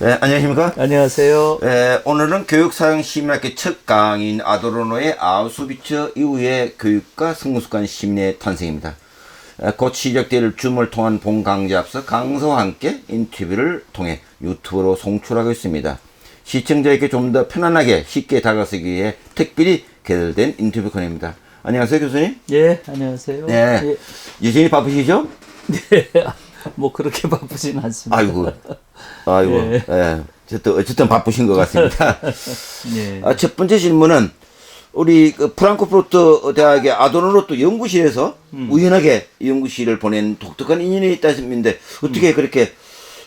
네, 안녕하십니까? 안녕하세요. 네, 오늘은 교육사용 심리학의 첫 강의인 아도르노의 아우슈비츠 이후의 교육과 승무습관 심리의 탄생입니다. 에, 곧 시작될 줌을 통한 본 강좌 앞서 강서와 함께 인터뷰를 통해 유튜브로 송출하고 있습니다. 시청자에게 좀 더 편안하게 쉽게 다가서기 위해 특별히 개설된 인터뷰 코너입니다. 안녕하세요, 교수님. 예, 안녕하세요. 네. 여전히 바쁘시죠? 예. 뭐 그렇게 바쁘진 않습니다. 아이고, 아이고, 예. 예. 어쨌든, 어쨌든 바쁘신 것 같습니다. 예. 아, 첫 번째 질문은 우리 그 프랑크푸르트 대학의 아도르노트 연구실에서 음. 우연하게 연구실을 보낸 독특한 인연이 있다는데 어떻게 음. 그렇게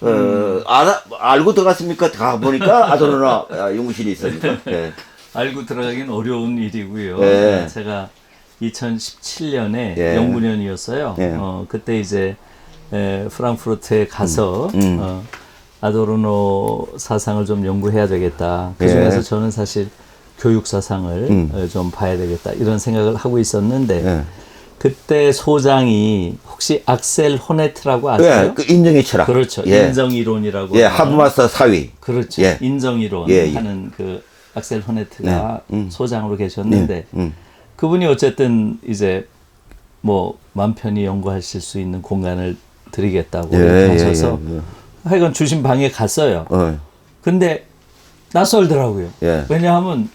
어, 알아, 알고 들어갔습니까? 가 보니까 아도르노 아, 연구실이 있으니까. 예. 알고 들어가긴 어려운 일이고요. 예. 제가 2017년에 예. 연구년이었어요. 예. 어, 그때 이제 에, 프랑크푸르트에 가서 음. 어, 아도르노 사상을 좀 연구해야 되겠다. 그 중에서 예. 저는 사실 교육 사상을 음. 어, 좀 봐야 되겠다 이런 생각을 하고 있었는데 예. 그때 소장이 혹시 악셀 호네트라고 아세요? 예, 그 인정의 철학. 그렇죠. 예. 인정 이론이라고. 예, 하브마스터 사위. 그렇죠. 예. 인정 이론 예, 예. 하는 그 악셀 호네트가 네. 음. 소장으로 계셨는데 음. 그분이 어쨌든 이제 뭐맘 편히 연구하실 수 있는 공간을 드리겠다고 예, 예, 하셔서 예, 예. 하여간 주신 방에 갔어요. 어, 근데 낯설더라고요. 예. 왜냐하면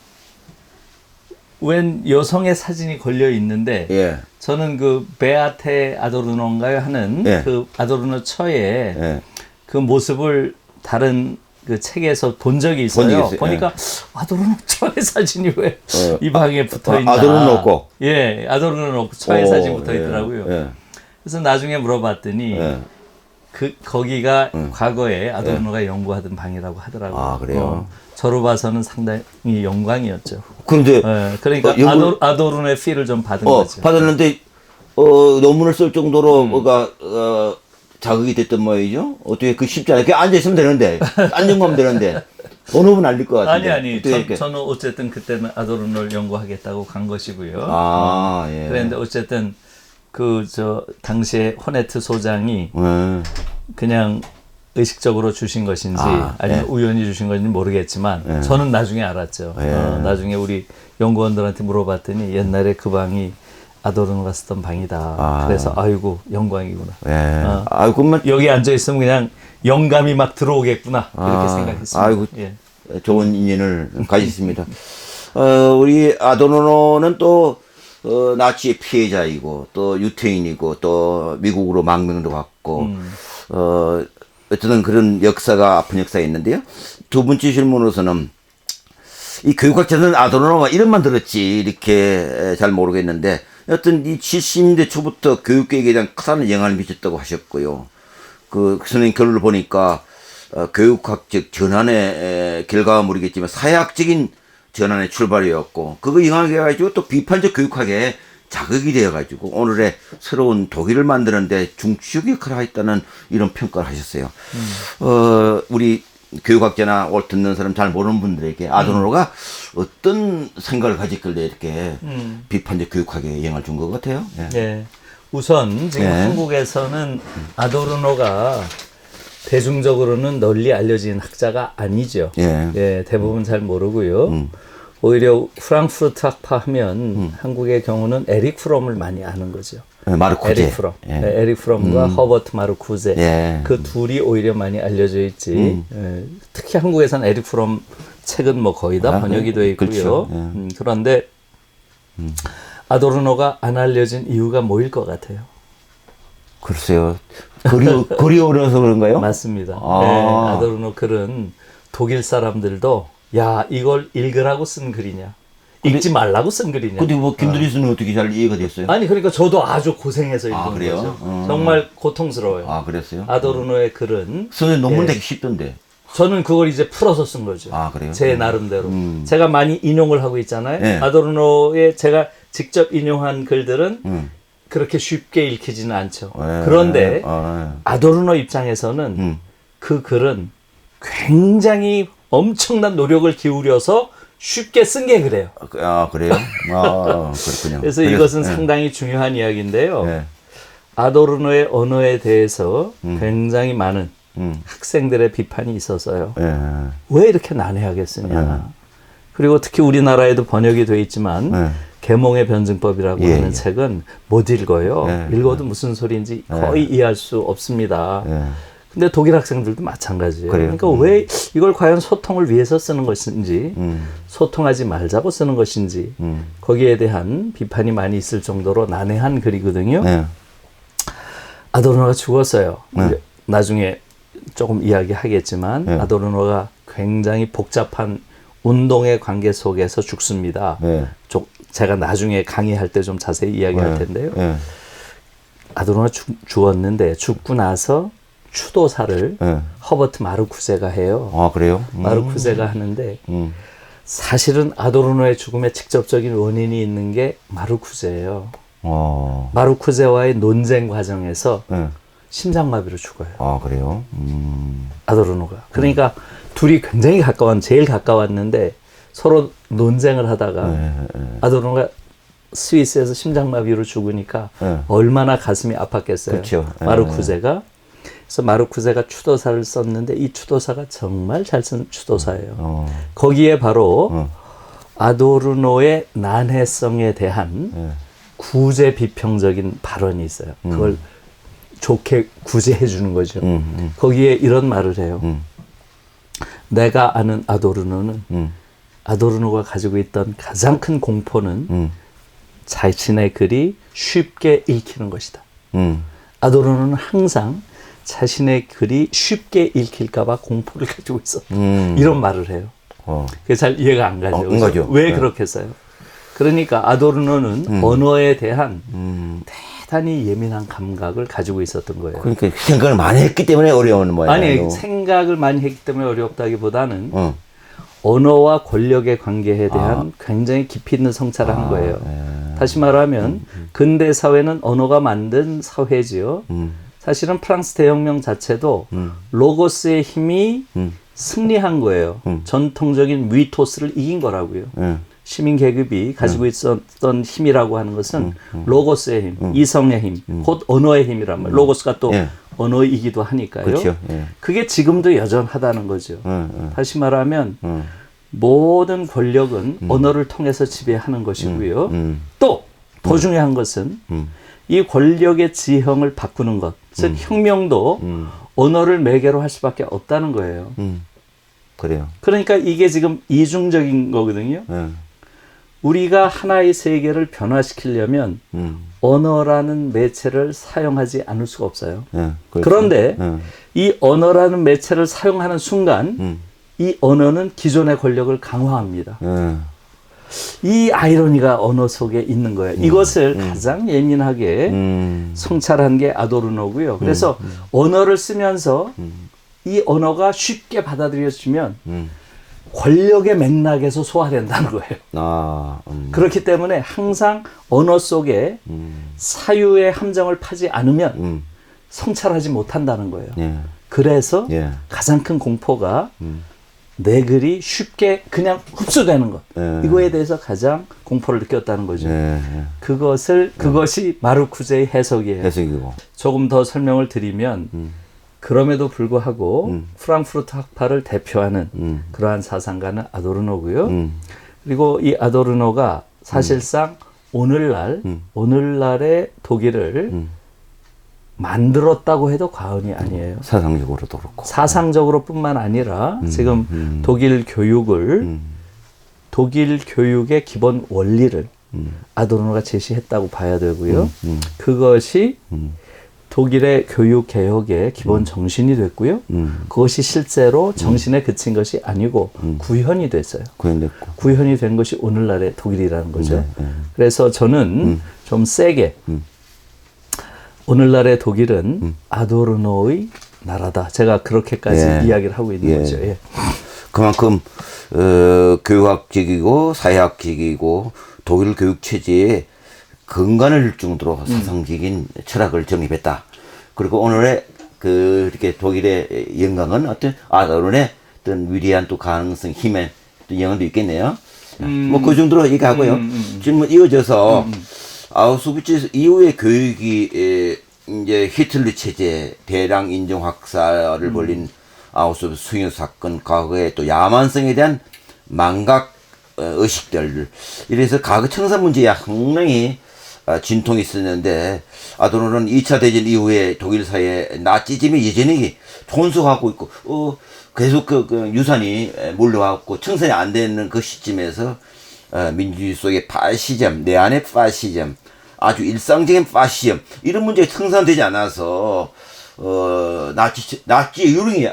웬 여성의 사진이 걸려 있는데 예. 저는 그 베아테 아도르노인가요 하는 예. 그 아도르노 예. 그 모습을 다른 그 책에서 본 적이 있어요. 본. 보니까 아도르노 처의 사진이 왜이 어. 방에 붙어 있나? 아, 아도르노 없고? 예, 아도르노 처의 오, 사진 붙어 예, 있더라고요. 예. 그래서 나중에 물어봤더니 예. 그 거기가 과거에 아도르노가 연구하던 방이라고 하더라고요. 아, 그래요? 저로 봐서는 상당히 영광이었죠. 그런데 예, 그러니까 어, 연구- 아도, 아도르노의 피를 좀 받은 어, 거죠. 받았는데, 어, 논문을 쓸 정도로 음. 뭐가, 어, 자극이 됐던 모양이죠? 어떻게 그 쉽지 않아요. 그냥 앉아 있으면 되는데, 앉은 거면 되는데, 어느 분 알릴 것 아니 같은데. 아니 어떻게 이렇게- 저는 어쨌든 그때는 아도르노를 연구하겠다고 간 것이고요. 아, 예. 그런데 어쨌든 그 저 당시에 호네트 소장이 예. 그냥 의식적으로 주신 것인지 아, 아, 니면 예. 우연히 주신 건지 모르겠지만 예. 저는 나중에 알았죠. 예. 어, 나중에 우리 연구원들한테 물어봤더니 옛날에 그 방이 아도르노가 쓰던 방이다. 아. 그래서 아이고 영광이구나. 예. 어. 아, 그러면 여기 앉아 있으면 그냥 영감이 막 들어오겠구나 이렇게 아, 생각했습니다. 아이고. 예. 좋은 인연을 가졌습니다. 어, 우리 아도노노는 또, 어, 나치의 피해자이고, 또 유태인이고, 또 미국으로 망명도 갔고, 음. 어, 어쨌든 그런 역사가 아픈 역사가 있는데요. 두 번째 질문으로서는 이 교육학자는 아도노노가 이름만 들었지 이렇게 잘 모르겠는데 어떤 이 70년대 초부터 교육계획에 대한 커다란 영향을 미쳤다고 하셨고요. 그 선생님 결론을 보니까 어, 교육학적 전환의 에, 결과물이겠지만 사회학적인 전환의 출발이었고 그거 영향이 돼가지고 또 비판적 교육학에 자극이 되어 가지고 오늘의 새로운 독일을 만드는데 중추적 역할을 하였다는 이런 평가를 하셨어요. 어, 우리 교육학자나 올 듣는 사람 잘 모르는 분들에게 아도노가 어떤 생각을 가졌길래 이렇게 비판적 교육학에 영향을 준 것 같아요. 예. 예. 우선 지금 예. 한국에서는 아도르노가 대중적으로는 널리 알려진 학자가 아니죠. 예. 대부분 잘 모르고요. 오히려 프랑크푸르트 학파 하면 한국의 경우는 에릭 프롬을 많이 아는 거죠. 예, 마르코제. 에릭 프롬, 예. 예, 에릭 프롬과 허버트 마르쿠제 예. 그 둘이 오히려 많이 알려져 있지. 예, 특히 한국에서는 에릭 프롬 책은 뭐 거의 다 아, 번역이 돼 있고요. 그렇죠. 예. 음, 그런데 아도르노가 안 알려진 이유가 뭐일 것 같아요? 글쎄요. 거리 어려서 그런가요? 맞습니다. 아. 네, 아도르노 글은 독일 사람들도 야 이걸 읽으라고 쓴 글이냐, 읽지 말라고 쓴 글이냐. 근데 뭐 김두리스는 어 떻게 잘 이해가 됐어요? 아니 그러니까 저도 아주 고생해서 읽은 아, 그래요? 거죠. 음. 정말 고통스러워요. 아, 그랬어요? 아도르노의 글은 선생님 논문 예. 되게 쉽던데. 저는 그걸 이제 풀어서 쓴 거죠. 아, 그래요? 제 음. 나름대로. 음. 제가 많이 인용을 하고 있잖아요. 네. 아도르노의 제가 직접 인용한 글들은 음. 그렇게 쉽게 읽히지는 않죠. 예. 그런데 아, 아도르노 입장에서는 음. 그 글은 굉장히 엄청난 노력을 기울여서 쉽게 쓴 게 그래요. 아, 그래요? 아, 그렇군요. 그래서 이것은 예. 상당히 중요한 이야기인데요. 예. 아도르노의 언어에 대해서 음. 굉장히 많은 음. 학생들의 비판이 있어서요. 예. 왜 이렇게 난해하겠느냐. 네. 그리고 특히 우리나라에도 번역이 돼 있지만 네. 계몽의 변증법이라고 예, 하는 예. 책은 못 읽어요. 네, 읽어도 무슨 소리인지 거의 이해할 수 없습니다. 예. 근데 독일 학생들도 마찬가지예요. 그래요? 그러니까 왜 이걸 과연 소통을 위해서 쓰는 것인지, 음. 소통하지 말자고 쓰는 것인지, 음. 거기에 대한 비판이 많이 있을 정도로 난해한 글이거든요. 예. 아도르노가 죽었어요. 네. 나중에 조금 이야기하겠지만 네. 아도르노가 굉장히 복잡한 운동의 관계 속에서 죽습니다. 예. 좀 제가 나중에 강의할 때 좀 자세히 이야기할 텐데요. 예. 아도르노가 죽, 죽었는데 죽고 나서 추도사를 예. 허버트 마르쿠제가 해요. 아, 그래요? 음. 마르쿠제가 하는데 음. 사실은 아도르노의 죽음에 직접적인 원인이 있는 게 마르쿠제예요. 어. 마르쿠제와의 논쟁 과정에서 예. 심장마비로 죽어요. 아, 그래요? 음. 아도르노가. 그러니까 둘이 굉장히 가까운 제일 가까웠는데 서로 논쟁을 하다가 예, 예. 아도르노가 스위스에서 심장마비로 죽으니까 예. 얼마나 가슴이 아팠겠어요. 그쵸. 예. 마르쿠제가. 그래서 마르쿠제가 추도사를 썼는데 이 추도사가 정말 잘 쓴 추도사예요. 어. 거기에 바로 어. 아도르노의 난해성에 대한 예. 구제 비평적인 발언이 있어요. 그걸 좋게 구제해 주는 거죠. 음, 음, 거기에 이런 말을 해요. 음. 내가 아는 아도르노는 음. 아도르노가 가지고 있던 가장 큰 공포는 음. 자신의 글이 쉽게 읽히는 것이다. 음. 아도르노는 항상 자신의 글이 쉽게 읽힐까봐 공포를 가지고 있어. 음. 이런 말을 해요. 어. 그게 잘 이해가 안 가죠. 어, 안 가죠. 왜 네. 그렇겠어요? 그러니까 아도르노는 언어에 대한 음. 대단히 예민한 감각을 가지고 있었던 거예요. 그러니까 생각을 많이 했기 때문에 어려운 모양이에요. 아니 생각을 많이 했기 때문에 어렵다기보다는 어. 언어와 권력의 관계에 대한 아. 굉장히 깊이 있는 성찰을 한 거예요. 예. 다시 말하면 근대 사회는 언어가 만든 사회지요. 음. 사실은 프랑스 대혁명 자체도 음. 로고스의 힘이 음. 승리한 거예요. 음. 전통적인 위토스를 이긴 거라고요. 예. 시민 계급이 가지고 있었던 힘이라고 하는 것은 음. 로고스의 힘, 이성의 힘, 곧 언어의 힘이란 말이에요. 로고스가 또 예. 언어이기도 하니까요. 그렇죠. 예. 그게 지금도 여전하다는 거죠. 응, 응, 다시 말하면 응, 모든 권력은 언어를 통해서 지배하는 것이고요. 응, 또더 중요한 것은 음. 이 권력의 지형을 바꾸는 것, 즉 혁명도 음. 언어를 매개로 할 수밖에 없다는 거예요. 응. 그래요. 그러니까 이게 지금 이중적인 거거든요. 예. 우리가 하나의 세계를 변화시키려면 음. 언어라는 매체를 사용하지 않을 수가 없어요. 예. 그렇죠. 그런데 예. 이 언어라는 매체를 사용하는 순간 음. 이 언어는 기존의 권력을 강화합니다. 예. 이 아이러니가 언어 속에 있는 거예요. 이것을 가장 예민하게 음. 성찰한 게 아도르노고요. 그래서 언어를 쓰면서 이 언어가 쉽게 받아들여지면 음. 권력의 맥락에서 소화된다는 거예요. 아. 음. 그렇기 때문에 항상 언어 속에 음. 사유의 함정을 파지 않으면 음. 성찰하지 못한다는 거예요. 예. 그래서 예. 가장 큰 공포가 음. 내 글이 쉽게 그냥 흡수되는 것. 예. 이거에 대해서 가장 공포를 느꼈다는 거죠. 예. 예. 그것을 그것이 마르쿠제의 해석이에요. 해석이고. 조금 더 설명을 드리면 음. 그럼에도 불구하고 음. 프랑크푸르트 학파를 대표하는 음. 그러한 사상가는 아도르노고요. 음. 그리고 이 아도르노가 사실상 오늘날 음. 오늘날의 독일을 음. 만들었다고 해도 과언이 아니에요. 사상적으로도 그렇고. 사상적으로뿐만 아니라 지금 음. 독일 교육을 음. 독일 교육의 기본 원리를 음. 아도르노가 제시했다고 봐야 되고요. 음. 그것이 음. 독일의 교육 개혁의 기본 정신이 됐고요. 음. 그것이 실제로 정신에 그친 것이 아니고 음. 구현이 됐어요. 구현됐고. 구현이 된 것이 오늘날의 독일이라는 거죠. 네, 네. 그래서 저는 좀 세게 음. 오늘날의 독일은 아도르노의 나라다. 제가 그렇게까지 예. 이야기를 하고 있는 예. 거죠. 예. 그만큼 어, 교육학적이고 사회학적이고 독일 교육 체제에 근간을 일 정도로 사상적인 철학을 정립했다. 그리고 오늘의 그 이렇게 독일의 영광은 어떤 아도론의 어떤 위대한 또 가능성, 힘의 또 영향도 있겠네요. 뭐그 정도로 얘기하고요. 지금 뭐 이어져서 아우스비츠 이후의 교육이 에, 이제 히틀러 체제 대량 인종 학살을 벌린 아우슈비츠 수용 사건 과거에 또 야만성에 대한 망각 어, 의식들. 이래서 과거 청산 문제에 상당히 어, 진통이 있었는데 아도로는 2차 대전 이후에 독일 사회 나치즘이 여전히 존속하고 있고 어 계속 그, 그 유산이 에, 몰려왔고 청산이 안 되는 그 시점에서 어, 민주주의 속의 파시즘 내 안의 파시즘 아주 일상적인 파시즘 이런 문제가 청산되지 않아서 어 나치 나치 유령이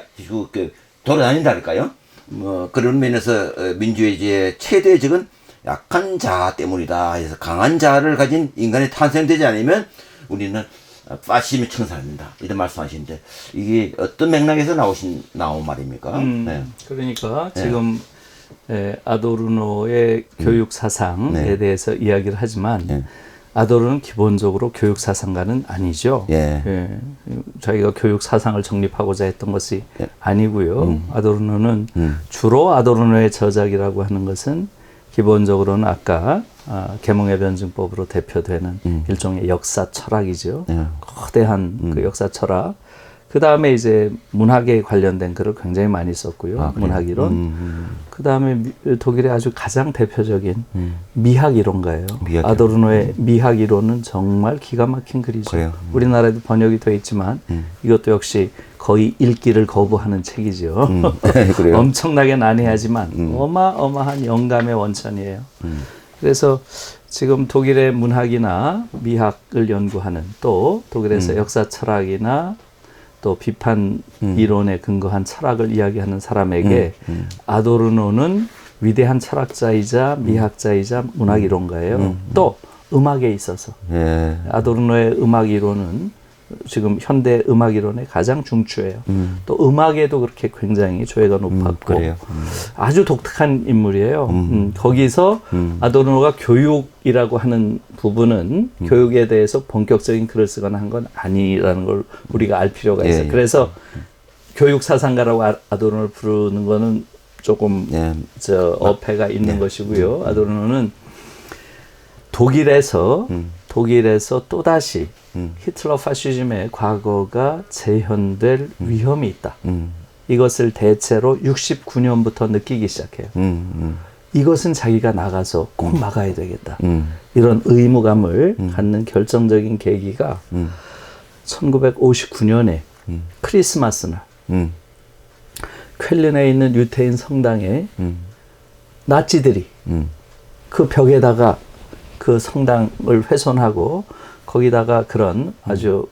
그 돌아다닌다니까요. 뭐 그런 면에서 어, 민주주의의 최대적은 약한 자 때문이다. 해서 강한 자를 가진 인간이 탄생되지 않으면 우리는 어, 파시즘에 청산합니다. 이런 말씀하시는데 이게 어떤 맥락에서 나오신 나온 말입니까? 음, 네. 그러니까 지금 에, 아도르노의 교육 사상에 네. 대해서 이야기를 하지만 네. 아도르는 기본적으로 교육 사상가는 아니죠. 예. 예. 자기가 교육 사상을 정립하고자 했던 것이 예. 아니고요. 음. 아도르노는 주로 아도르노의 저작이라고 하는 것은 기본적으로는 아까 아, 계몽의 변증법으로 대표되는 일종의 역사 철학이죠. 음. 예. 거대한 그 역사 철학. 그 다음에 이제 문학에 관련된 글을 굉장히 많이 썼고요. 아, 그래요? 문학 이론. 음, 그 다음에 독일의 아주 가장 대표적인 미학 이론가예요. 미학. 아도르노의 미학 이론은 정말 기가 막힌 글이죠. 그래요? 우리나라에도 번역이 되어 있지만 이것도 역시 거의 읽기를 거부하는 책이죠. 음. 음. 엄청나게 난해하지만 어마어마한 영감의 원천이에요. 그래서 지금 독일의 문학이나 미학을 연구하는 또 독일에서 음. 역사 철학이나 또 비판 이론에 근거한 철학을 이야기하는 사람에게 음. 아도르노는 위대한 철학자이자 미학자이자 문학 이론가예요. 또 음악에 있어서 예. 아도르노의 음악 이론은 지금 현대 음악 이론의 가장 중추예요. 또 음악에도 그렇게 굉장히 조예가 높았고 그래요. 아주 독특한 인물이에요. 음, 거기서 아도르노가 교육이라고 하는 부분은 교육에 대해서 본격적인 글을 쓰거나 한 건 아니라는 걸 우리가 알 필요가 있어요. 예, 예. 그래서 교육 사상가라고 아- 아도르노를 부르는 거는 조금 예. 저 어폐가 있는 것이고요. 아도르노는 독일에서 독일에서 또 다시 히틀러 파시즘의 과거가 재현될 위험이 있다. 음. 이것을 대체로 69년부터 느끼기 시작해요. 음. 음. 이것은 자기가 나가서 꼭 막아야 되겠다. 음. 이런 의무감을 갖는 결정적인 계기가 음. 1959년에 크리스마스 날 음. 쾰른에 있는 유태인 성당에 음. 나치들이 음. 그 벽에다가 그 성당을 훼손하고 거기다가 그런 아주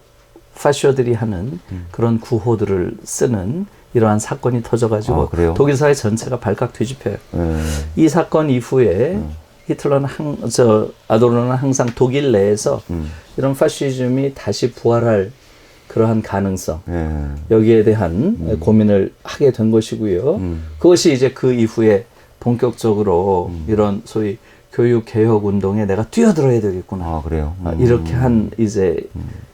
파쇼들이 하는 그런 구호들을 쓰는 이러한 사건이 터져가지고 아? 독일 사회 전체가 발칵 뒤집혀요. 예. 이 사건 이후에 히틀러는 항, 저 아도르노는 항상 독일 내에서 이런 파시즘이 다시 부활할 그러한 가능성 예. 여기에 대한 고민을 하게 된 것이고요. 그것이 이제 그 이후에 본격적으로 이런 소위 교육 개혁 운동에 내가 뛰어들어야 되겠구나. 아, 그래요. 아, 이렇게 한 이제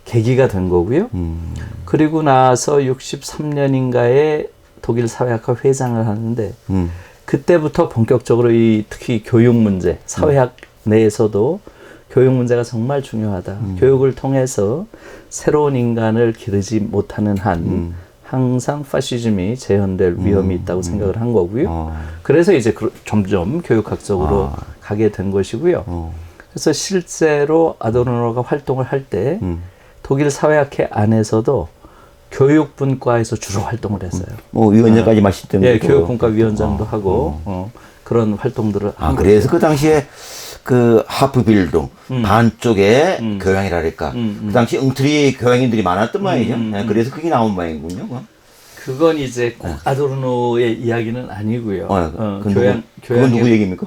계기가 된 거고요. 음. 그리고 나서 63년인가에 독일 사회학과 회장을 하는데 음. 그때부터 본격적으로 이 특히 교육 문제, 사회학 내에서도 교육 문제가 정말 중요하다. 교육을 통해서 새로운 인간을 기르지 못하는 한 항상 파시즘이 재현될 위험이 있다고 생각을 한 거고요. 아. 그래서 이제 그- 점점 교육학적으로 가게 된 것이고요. 어. 그래서 실제로 아도르노가 활동을 할때 음. 독일 사회학회 안에서도 교육분과에서 주로 활동을 했어요. 뭐 위원장까지 마시던 예, 것도 교육분과 그렇고. 위원장도 하고 어, 그런 활동들을 아, 한 그래서 그 당시에 그 하프빌동 반쪽에 교양이라니까 그 당시 엉터리 교양인들이 많았던 모양이죠. 예, 그래서 그게 나온 모양이군요. 그건 이제 꼭 아도르노의 이야기는 아니고요. 어, 어, 그건 교양 누구, 그건 누구 얘기입니까?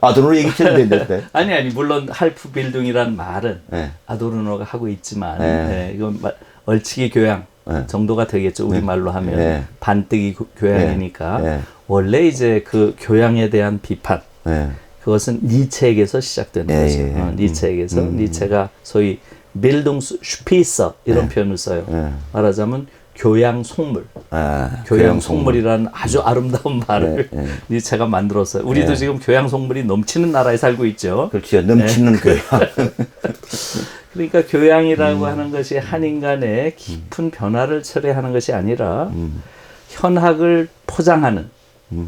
아도노 얘기처럼 됐는데. 아니 아니 물론 할프 빌딩이란 말은 네. 아도르노가 하고 있지만 네. 예, 이건 마- 얼치기 교양 네. 정도가 되겠죠 우리 말로 하면 네. 반뜨기 교- 교양이니까 네. 네. 원래 이제 그 교양에 대한 비판 예. 그것은 니체에게서 시작되는 예, 거죠. 예, 예. 어, 니체에게서 니체가 소위 빌둥 슈피서 이런 네. 표현을 써요. 예. 말하자면 교양 속물. 아, 교양 속물이라는 아주 아름다운 말을 네, 네. 니체가 만들었어요. 우리도 네. 지금 교양 속물이 넘치는 나라에 살고 있죠. 그렇죠. 넘치는 네. 교양. 그러니까 교양이라고 음. 하는 것이 한 인간의 깊은 변화를 철회하는 것이 아니라 음. 현학을 포장하는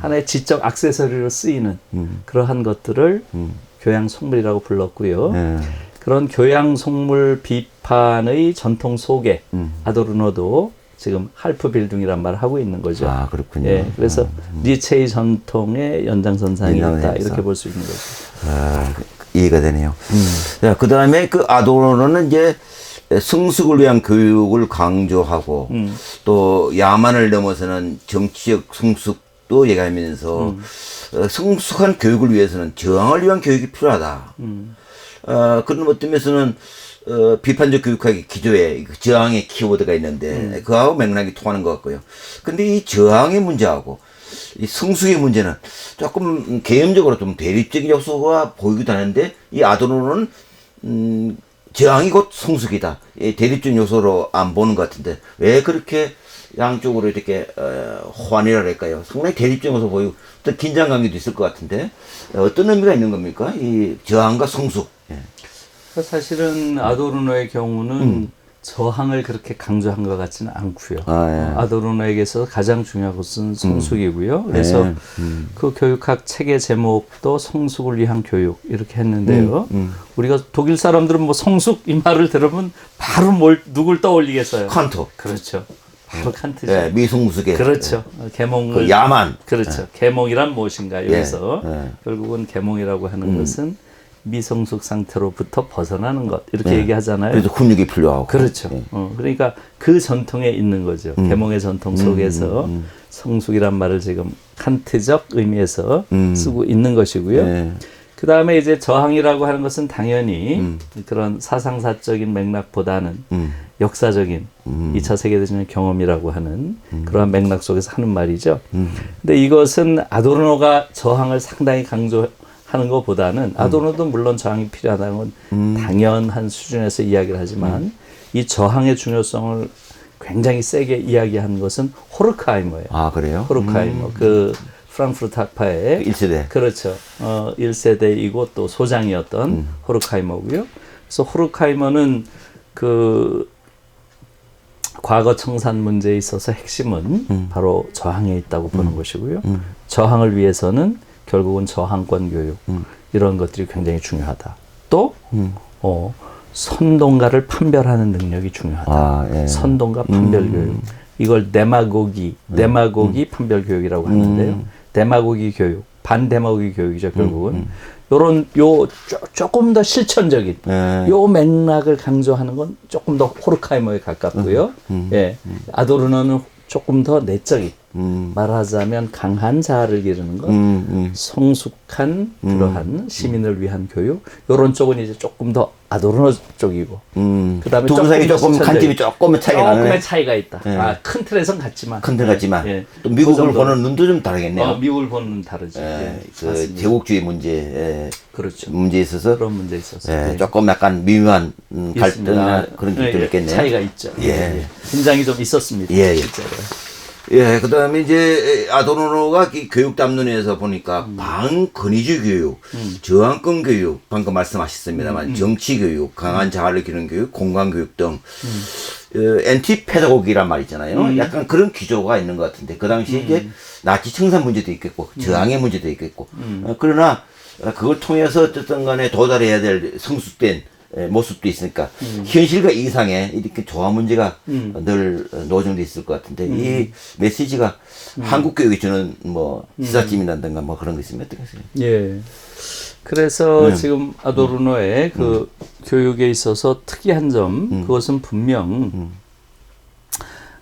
하나의 지적 액세서리로 쓰이는 그러한 것들을 교양 속물이라고 불렀고요. 네. 그런 교양 속물 비판의 전통 속에 음. 아도르노도 지금 할프 빌딩이란 말을 하고 있는 거죠. 아, 그렇군요. 예, 그래서 니체의 전통의 연장선상이었다 연장선상. 이렇게 볼 수 있는 거죠. 아, 이해가 되네요. 자, 그 다음에 그 아도로는 이제 성숙을 위한 교육을 강조하고 또 야만을 넘어서는 정치적 성숙도 얘기하면서 어, 성숙한 교육을 위해서는 저항을 위한 교육이 필요하다. 어, 그런 어떤 면에서는 어, 비판적 교육학의 기조에 그 저항의 키워드가 있는데 그하고 맥락이 통하는 것 같고요. 근데 이 저항의 문제하고 이 성숙의 문제는 조금 개념적으로 좀 대립적인 요소가 보이기도 하는데 이 아도로는 음, 저항이 곧 성숙이다. 이 대립적 요소로 안 보는 것 같은데 왜 그렇게 양쪽으로 이렇게 어, 호환이라 할까요? 상당히 대립적 요소 보이고 또 긴장 관계도 있을 것 같은데 어떤 의미가 있는 겁니까? 이 저항과 성숙. 예. 그러니까 사실은 아도르노의 경우는 저항을 그렇게 강조한 것 같지는 않고요. 음. 아, 예. 음. 아도르노에게서 가장 중요한 것은 성숙이고요. 그래서 예. 그 교육학 책의 제목도 성숙을 위한 교육 이렇게 했는데요. 음, 우리가 독일 사람들은 뭐 성숙 이 말을 들으면 바로 뭘 누굴 떠올리겠어요. 칸토. 그렇죠. 바로 칸트죠. 예, 미성무숙의 그렇죠. 개몽을 그 야만. 그렇죠. 개몽이란 무엇인가 여기서 예. 결국은 개몽이라고 하는 것은 미성숙 상태로부터 벗어나는 것 이렇게 얘기하잖아요. 그래서 훈육이 필요하고. 그렇죠. 예. 어, 그러니까 그 전통에 있는 거죠. 음. 계몽의 전통 속에서 성숙이란 말을 지금 칸트적 의미에서 쓰고 있는 것이고요. 음. 예. 그 다음에 이제 저항이라고 하는 것은 당연히 음. 그런 사상사적인 맥락보다는 음. 역사적인 이 2차 세계대전의 경험이라고 하는 그러한 맥락 속에서 하는 말이죠. 근데 이것은 아도르노가 저항을 상당히 강조 하는 것보다는 아도르노도 물론 저항이 필요하다는 건 당연한 수준에서 이야기를 하지만 이 저항의 중요성을 굉장히 세게 이야기한 것은 호르크하이머예요. 아, 그래요? 호르크하이머 그 프랑크푸르트 학파의 1세대. 그렇죠. 어, 1세대이고 또 소장이었던 음. 호르카이머고요. 그래서 호르카이머는 그 과거 청산 문제에 있어서 핵심은 음. 바로 저항에 있다고 보는 것이고요. 저항을 위해서는 결국은 저항권 교육 음. 이런 것들이 굉장히 중요하다. 또 어, 선동가를 판별하는 능력이 중요하다. 아, 예. 선동가 판별 교육. 이걸 데마고기, 데마고기 판별 교육이라고 하는데요. 데마고기 교육, 반데마고기 교육이죠, 결국은. 요런 요 쪼, 조금 더 실천적인 예. 요 맥락을 강조하는 건 조금 더 호르카이머에 가깝고요. 예. 아도르노는 조금 더 내적인 음. 말하자면 강한 자아를 기르는 것, 음, 음. 성숙한 그러한 시민을 위한 교육, 요런 쪽은 이제 조금 더 아도르노 쪽이고, 음. 그다음에 두분 사이 조금. 관점이 조금의 차이가 조금의 나네. 차이가 있다. 예. 아, 큰 틀에선 같지만. 큰데 같지만 예. 또 미국을 그. 보는 눈도 좀 다르겠네요. 어, 미국을 보는 눈 다르죠. 예, 예. 그 맞습니다. 제국주의 문제 예, 그렇죠. 문제에 있어서 그런 문제 있어서. 예, 예. 조금 약간 미묘한 음. 갈등이나 그런 게 예, 좀 예. 있겠네요. 차이가 있죠. 예. 긴장이 좀 있었습니다. 예, 예. 실제로. 예, 그 다음에 이제 아도노노가 이 교육 담론에서 보니까 음. 반권위주의 교육, 저항권 교육, 방금 말씀하셨습니다만 음. 정치 교육, 강한 자아를 기르는 교육, 공간 교육 등 음. 어, 엔티 페다고기란 말 있잖아요. 약간 그런 기조가 있는 것 같은데 그 당시 에 음. 이제 나치 청산 문제도 있겠고 저항의 문제도 있겠고 어, 그러나 어, 그걸 통해서 어쨌든 간에 도달해야 될 성숙된 에, 모습도 있으니까 음. 현실과 이상의 이렇게 조화 문제가 늘 어, 노정돼 있을 것 같은데 음. 이 메시지가 한국 교육이 주는 뭐 시사점이라든가 뭐 그런 거 있으면 어떻게 하세요? 예. 그래서 네. 지금 아도르노의 그 교육에 있어서 특이한 점, 그것은 분명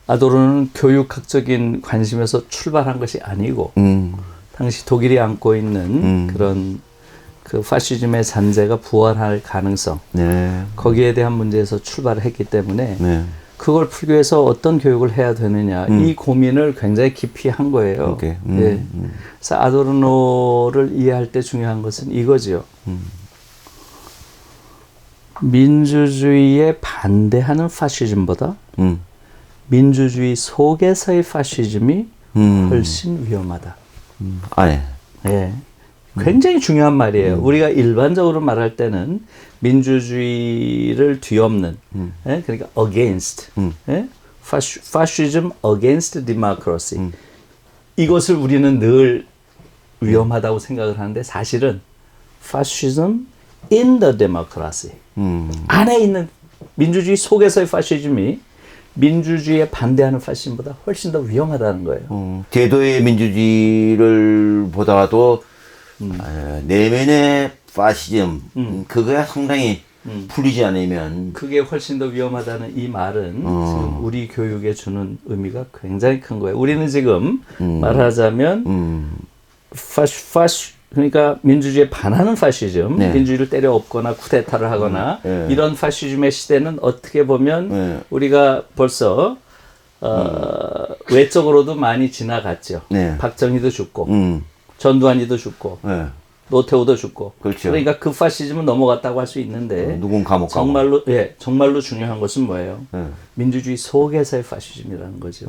아도르노는 교육학적인 관심에서 출발한 것이 아니고, 음, 당시 독일이 안고 있는 그런 그 파시즘의 잔재가 부활할 가능성, 네, 거기에 대한 문제에서 출발을 했기 때문에 네, 그걸 풀기 위해서 어떤 교육을 해야 되느냐 이 고민을 굉장히 깊이 한 거예요. 오케이. 음, 예. 그래서 아도르노를 이해할 때 중요한 것은 이거지요. 민주주의에 반대하는 파시즘보다 음, 민주주의 속에서의 파시즘이 음. 훨씬 위험하다. 아, 예. 예. 굉장히 중요한 말이에요. 우리가 일반적으로 말할 때는 민주주의를 뒤엎는, 예? 그러니까 against, 예? 파시, fascism against democracy. 이것을 우리는 늘 위험하다고 생각을 하는데 사실은 fascism in the democracy 음. 안에 있는 민주주의 속에서의 파시즘이 민주주의에 반대하는 파시즘보다 훨씬 더 위험하다는 거예요. 음, 제도의 민주주의를 보다도 어, 내면의 파시즘 음, 그거야 상당히 풀리지 않으면 그게 훨씬 더 위험하다는 이 말은 지금 우리 교육에 주는 의미가 굉장히 큰 거예요. 우리는 지금 말하자면 음, 파시, 파시 그러니까 민주주의에 반하는 파시즘, 네. 민주주의를 때려 엎거나 쿠데타를 하거나 네. 이런 파시즘의 시대는 어떻게 보면 네. 우리가 벌써 어, 외적으로도 많이 지나갔죠. 네. 박정희도 죽고 음, 전두환이도 죽고 예. 노태우도 죽고 그렇죠. 러니까 그 파시즘은 넘어갔다고 할 수 있는데 누군 감옥 가고 정말로 예 정말로 중요한 것은 뭐예요? 예. 민주주의 속에서의 파시즘이라는 거죠.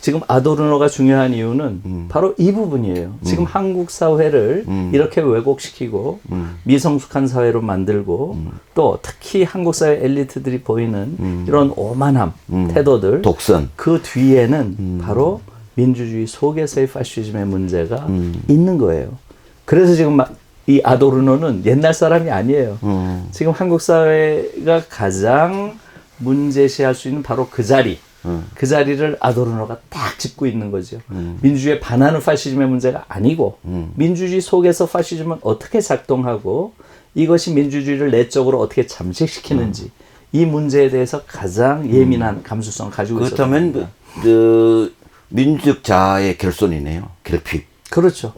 지금 아도르노가 중요한 이유는 바로 이 부분이에요. 지금 한국 사회를 이렇게 왜곡시키고 미성숙한 사회로 만들고 또 특히 한국 사회 엘리트들이 보이는 이런 오만함 태도들 독선 그 뒤에는 바로 민주주의 속에서의 파시즘의 문제가 있는 거예요. 그래서 지금 막 이 아도르노는 옛날 사람이 아니에요. 음. 지금 한국 사회가 가장 문제시할 수 있는 바로 그 자리. 그 자리를 아도르노가 딱 짚고 있는 거죠. 민주주의에 반하는 파시즘의 문제가 아니고 민주주의 속에서 파시즘은 어떻게 작동하고 이것이 민주주의를 내적으로 어떻게 잠식시키는지 이 문제에 대해서 가장 예민한 감수성을 가지고 있었던 그렇다면. 그, 그 민주적 자아의 결손이네요 결핍 그렇죠.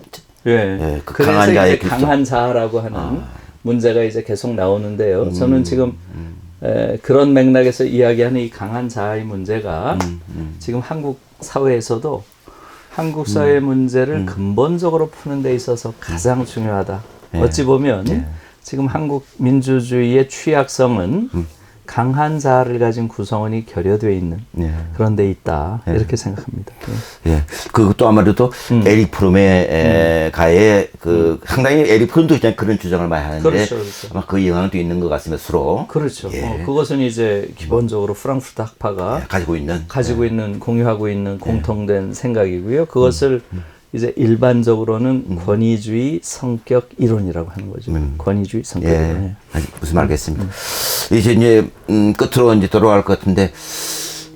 예. 예, 그 강한 자의 이제 길성. 강한 자아라고 하는 문제가 이제 계속 나오는데요. 저는 지금 에, 그런 맥락에서 이야기하는 이 강한 자아의 문제가 지금 한국 사회에서도 한국 사회 문제를 근본적으로 푸는 데 있어서 가장 중요하다. 어찌 보면 지금 한국 민주주의의 취약성은 강한 자아를 가진 구성원이 결여되어 있는 예. 그런 데 있다. 이렇게 생각합니다. 예. 예. 그것도 아무래도 음. 에릭 프롬의 에, 가의 그 상당히 에릭 프롬도 그냥 그런 주장을 많이 하는데 그렇죠, 그렇죠. 아마 그 영향도 있는 것 같습니다. 서로 그렇죠. 예. 어, 그것은 이제 기본적으로 프랑크푸르트 학파가 예, 가지고 있는 가지고 있는 공유하고 있는 공통된 생각이고요. 음, 그것을 이제 일반적으로는 권위주의 성격 이론이라고 하는 거죠. 권위주의 성격 이론. 음. 예, 아니, 무슨 말 알겠습니다. 음. 이제 이제 음, 끝으로 이제 돌아갈 것 같은데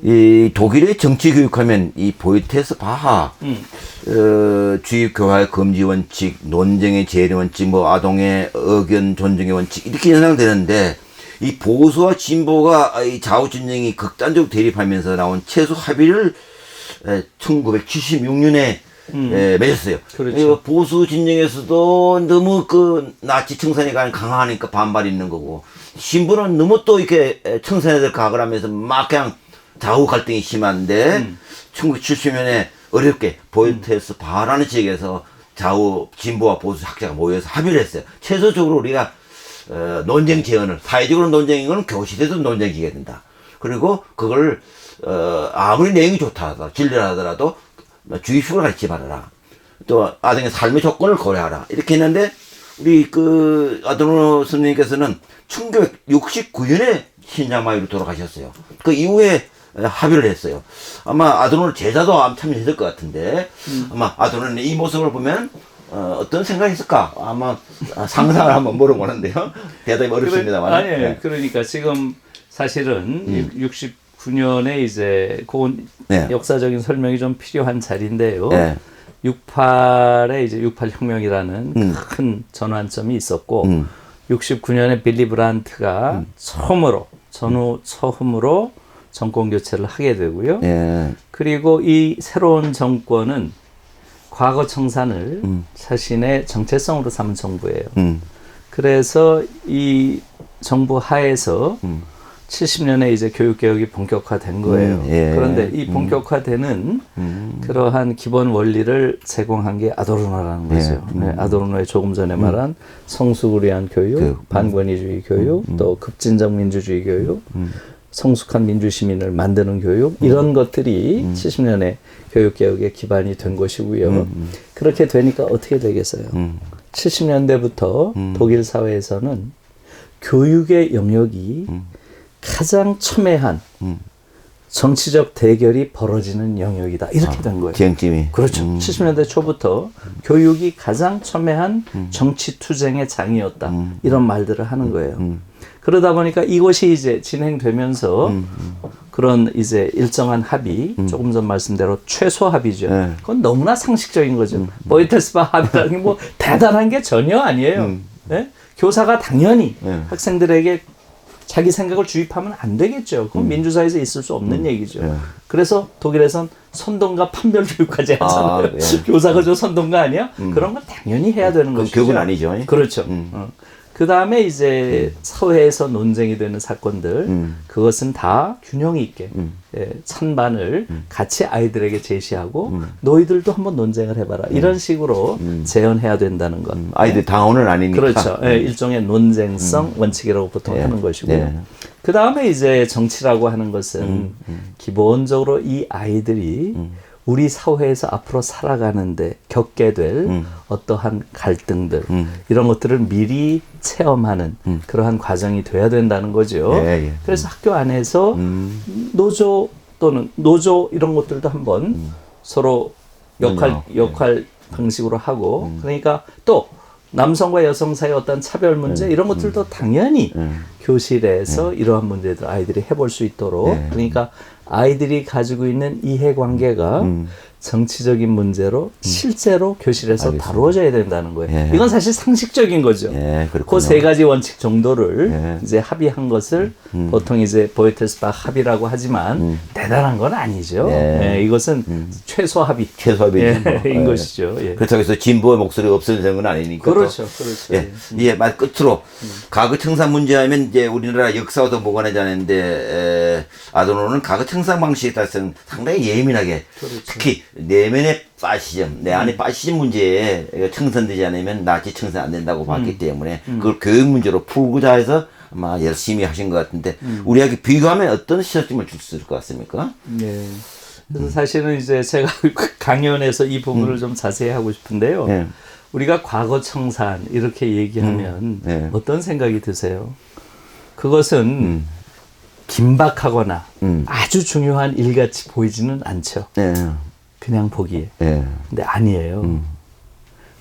이 독일의 정치 교육하면 이 보이테스 바하 음. 어, 주입 교화의 금지 원칙, 논쟁의 재리 원칙, 뭐 아동의 의견 존중의 원칙 이렇게 연상되는데 이 보수와 진보가 이 좌우 진영이 극단적으로 대립하면서 나온 최소 합의를 1976년에 에, 맺었어요. 그렇죠. 보수 진영에서도 너무 그 나치 청산회가 강하니까 반발이 있는 거고 신부는 너무 또 이렇게 청산회들 각을 하면서 막 그냥 좌우 갈등이 심한데 1970년에 어렵게 보이테스 바라는 지역에서 좌우 진보와 보수 학자가 모여서 합의를 했어요. 최소적으로 우리가 어, 논쟁 제언을 사회적으로 논쟁인 건 교실에서 논쟁지게 된다. 그리고 그걸 어, 아무리 내용이 좋다 하더라도 진리라 하더라도 주입식으로 가르치지 말아라. 또 아동의 삶의 조건을 고려하라. 이렇게 했는데 우리 그 아도노 선생님께서는 1969년에 신장마비로 돌아가셨어요. 그 이후에 합의를 했어요. 아마 아도노 제자도 참여했을 것 같은데 아마 아도노는 이 모습을 보면 어, 어떤 생각이 있을까? 아마 상상을 한번 물어보는데요. 대답이 어렵습니다만. 아니에요. 네. 그러니까 지금 사실은 69년에 이제 그건 네. 역사적인 설명이 좀 필요한 자리인데요. 네. 68에 이제 68 혁명이라는 큰 전환점이 있었고 음. 69년에 빌리 브란트가 처음으로 전후 처음으로 정권 교체를 하게 되고요. 예. 그리고 이 새로운 정권은 과거 청산을 자신의 정체성으로 삼은 정부예요. 음. 그래서 이 정부 하에서 70년에 이제 교육 개혁이 본격화된 거예요. 음, 예. 그런데 이 본격화되는 그러한 기본 원리를 제공한 게 아도르노라는 거죠. 네, 아도르노의 조금 전에 말한 성숙을 위한 교육, 교육. 반권위주의 교육, 또 급진적 민주주의 교육. 성숙한 민주 시민을 만드는 교육 이런 것들이 70년의 교육 개혁의 기반이 된 것이고요. 그렇게 되니까 어떻게 되겠어요? 70년대부터 독일 사회에서는 교육의 영역이 가장 첨예한 정치적 대결이 벌어지는 영역이다. 이렇게 된 거예요. 지형점이. 그렇죠. 70년대 초부터 교육이 가장 첨예한 정치 투쟁의 장이었다. 이런 말들을 하는 거예요. 그러다 보니까 이것이 이제 진행되면서 그런 이제 일정한 합의, 조금 전 말씀대로 최소 합의죠. 네. 그건 너무나 상식적인 거죠. 보이테스바 합의라는 게 뭐 대단한 게 전혀 아니에요. 예? 교사가 당연히 네. 학생들에게 자기 생각을 주입하면 안 되겠죠. 그건 민주사회에서 있을 수 없는 얘기죠. 네. 그래서 독일에선 선동과 판별 교육까지 하잖아요. 아, 예. 교사가 저 선동가 아니야? 그런 건 당연히 해야 되는 것이죠. 교육은 아니죠. 그렇죠. 그 다음에 이제 사회에서 논쟁이 되는 사건들, 음. 그것은 다 균형 있게 예, 찬반을 같이 아이들에게 제시하고 너희들도 한번 논쟁을 해봐라. 이런 식으로 재현해야 된다는 것. 아이들 당원은 아니니까. 그렇죠. 예, 일종의 논쟁성 원칙이라고 보통 예. 하는 것이고요. 네. 그 다음에 이제 정치라고 하는 것은 기본적으로 이 아이들이 우리 사회에서 앞으로 살아가는데 겪게 될 어떠한 갈등들 이런 것들을 미리 체험하는 그러한 과정이 돼야 된다는 거죠. 예, 예. 그래서 학교 안에서 노조 또는 노조 이런 것들도 한번 서로 역할 논의하고, 역할 방식으로 하고 그러니까 또 남성과 여성 사이의 어떤 차별 문제 이런 것들도 당연히 교실에서 이러한 문제들 아이들이 해볼 수 있도록 네. 그러니까 아이들이 가지고 있는 이해관계가 정치적인 문제로 실제로 교실에서 다루어져야 된다는 거예요. 예. 이건 사실 상식적인 거죠. 예, 그렇군요. 그세 가지 원칙 정도를 예. 이제 합의한 것을 보통 이제 보이테스바 합의라고 하지만 대단한 건 아니죠. 예. 예, 이것은 최소 합의. 최소 합의지 예, 뭐. 인 예. 것이죠. 예. 그렇다고 해서 진보의 목소리가 없어지는 건 아니니까. 또. 그렇죠, 그렇죠. 예, 예, 말 끝으로 과거 청산 문제하면 이제 우리나라 무관하지 않은데 에, 아도노는 과거 청산 방식에 따라서는 상당히 예민하게 그렇죠. 특히 내면의 파시즘, 내 안의 파시즘 문제에 청산되지 않으면 나치 청산 안 된다고 봤기 때문에 그걸 교육 문제로 풀고자 해서 아마 열심히 하신 것 같은데 우리에게 비교하면 어떤 시사점을 줄 수 있을 것 같습니까? 예. 그래서 사실은 이제 제가 강연에서 이 부분을 좀 자세히 하고 싶은데요. 예. 우리가 과거 청산 이렇게 얘기하면 네. 어떤 생각이 드세요? 그것은 긴박하거나 음. 아주 중요한 일같이 보이지는 않죠. 예, 그냥 보기에. 예, 근데 아니에요.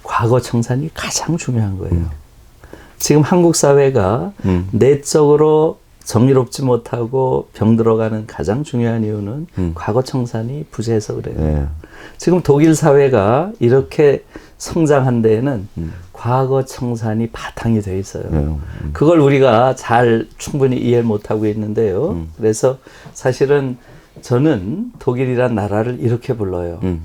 과거 청산이 가장 중요한 거예요. 지금 한국 사회가 음. 내적으로 정의롭지 못하고 병들어가는 가장 중요한 이유는 과거 청산이 부재해서 그래요. 예. 지금 독일 사회가 이렇게 성장한 데에는 과거 청산이 바탕이 돼 있어요. 예. 그걸 우리가 잘 충분히 이해 못하고 있는데요. 그래서 사실은 저는 독일이란 나라를 이렇게 불러요. 음.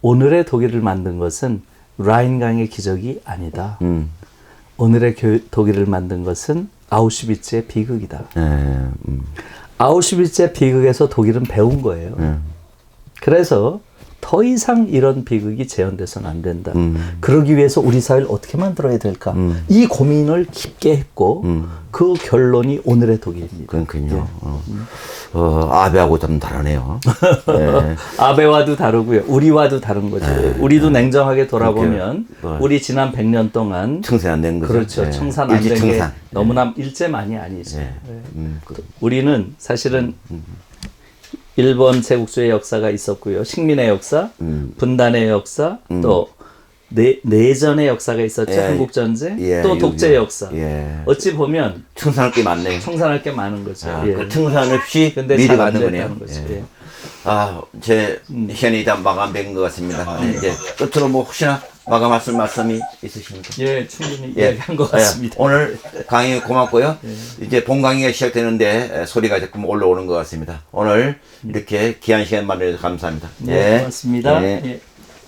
오늘의 독일을 만든 것은 라인강의 기적이 아니다. 음. 오늘의 교- 독일을 만든 것은 아우슈비츠의 비극이다. 예. 음. 아우슈비츠의 비극에서 독일은 배운 거예요. 예. 그래서 더 이상 이런 비극이 재현돼서는 안 된다. 음. 그러기 위해서 우리 사회를 어떻게 만들어야 될까? 이 고민을 깊게 했고 음. 그 결론이 오늘의 독일입니다. 그렇군요. 어. 어, 아베하고 좀 다르네요. 예. 아베와도 다르고요. 우리와도 다른 거죠. 우리도 냉정하게 돌아보면 네. 뭐. 우리 지난 100년 동안 청산 안 된 거죠. 그렇죠. 예. 청산 안 된 게. 너무나 일제만이 아니죠. 예. 네. 음, 그- 우리는 사실은 일본 제국주의 역사가 있었고요. 식민의 역사, 음. 분단의 역사, 또 내, 내전의 역사가 있었죠. 예. 한국 전쟁, 예, 또. 독재 역사. 예. 어찌 보면 청산할 게 많네요. 청산할 게 많은 거죠. 아, 예. 그 청산 없이 근데 잘안 가는 거네요. 거죠. 예. 예. 아, 제 시간이 다 마감된 것 같습니다. 네, 이제 끝으로 뭐 혹시나 마감하실 말씀이 있으십니까? 예, 충분히 예. 이야기한 것 예, 같습니다. 예. 오늘 강의 고맙고요. 이제 본 강의가 시작되는데 에, 소리가 조금 올라오는 것 같습니다. 오늘 이렇게 귀한 시간 마련해서 감사합니다. 네, 고맙습니다. 예. 예.